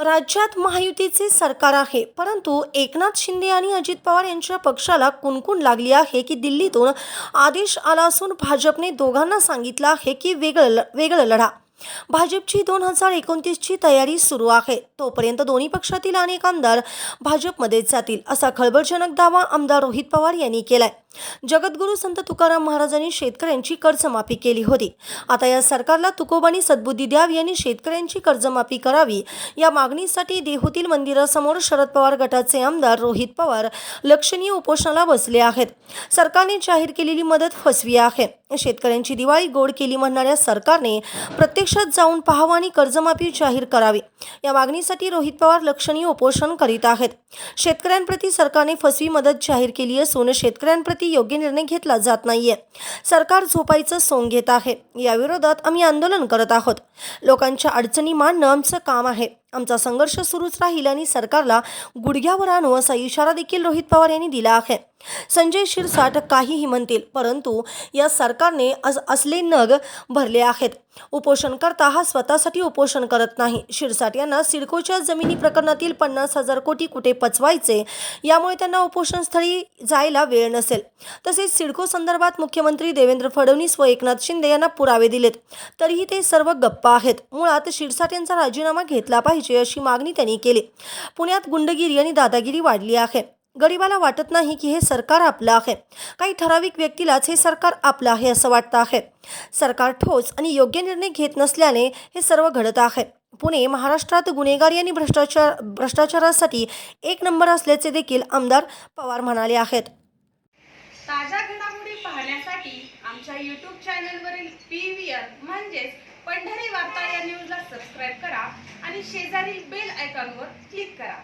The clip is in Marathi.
राज्यात महायुतीचे सरकार आहे परंतु एकनाथ शिंदे आणि अजित पवार यांच्या पक्षाला कुणकुण लागली आहे की दिल्लीतून आदेश आला असून भाजपने दोघांना सांगितलं आहे की वेगळं वेगळं लढा. भाजपची दोन हजार एकोणतीसची तयारी सुरू आहे. तोपर्यंत दोन्ही पक्षातील अनेक आमदार भाजपमध्येच जातील असा खळबळजनक दावा आमदार रोहित पवार यांनी केलाय. जगद्गुरू संत तुकाराम महाराजांनी शेतकऱ्यांची कर्जमाफी केली होती. आता या सरकारला तुकोबानी सद्बुद्धी द्यावी आणि शेतकऱ्यांची कर्जमाफी करावी या मागणीसाठी देहूतील मंदिरासमोर शरद पवार गटाचे आमदार रोहित पवार लक्षणीय उपोषणाला बसले आहेत. सरकारने जाहीर केलेली मदत फसवी आहे. शेतकऱ्यांची दिवाळी गोड केली म्हणणाऱ्या सरकारने प्रत्यक्षात जाऊन पाहावं आणि कर्जमाफी जाहीर करावी. या मागणीसाठी रोहित पवार लक्षणीय उपोषण करीत आहेत. शेतकऱ्यांप्रती सरकारने फसवी मदत जाहीर केली असून शेतकऱ्यांप्रती योग्य निर्णय घेतला जात नाहीये. सरकार झोपायचं सोंग घेत आहे. याविरोधात आम्ही आंदोलन करत आहोत. लोकांच्या अडचणी मांडणं आमचं काम आहे. आमचा संघर्ष सुरूच राहील आणि सरकारला गुडघ्यावर आणू असा इशारा देखील रोहित पवार यांनी दिला आहे. संजय शिरसाट काहीही म्हणतील परंतु या सरकारने अस असले नग भरले आहेत. उपोषणकर्ता हा स्वतःसाठी उपोषण करत नाही. शिरसाट यांना सिडकोच्या जमिनी प्रकरणातील पन्नास हजार कोटी कुठे पचवायचे यामुळे त्यांना उपोषणस्थळी जायला वेळ नसेल. तसेच सिडको संदर्भात मुख्यमंत्री देवेंद्र फडणवीस व एकनाथ शिंदे यांना पुरावे दिलेत. तरीही ते सर्व गप्प आहेत. मुळात शिरसाट यांचा राजीनामा घेतला पाहिजे अशी मागणी त्यांनी केली. पुण्यात गुंडगिरी आणि दादागिरी वाढली आहे. गरिबाला वाटत नाही की हे सरकार आपलं आहे. काही ठराविक व्यक्तीलाच हे सरकार आपलं आहे असं वाटतं आहे. सरकार ठोस आणि योग्य निर्णय घेत नसल्याने हे सर्व घडत आहे. पुणे महाराष्ट्रात गुन्हेगारी आणि भ्रष्टाचार भ्रष्टाचारासाठी एक नंबर असल्याचे देखील आमदार पवार म्हणाले आहेत. ताज्या घडामोडी पाहण्यासाठी आमच्या यूट्यूब चॅनलवरील पी व्ही आर म्हणजेच पंढरी वार्ता या न्यूजला सबस्क्राईब करा आणि शेजारील बेल आयकॉनवर क्लिक करा.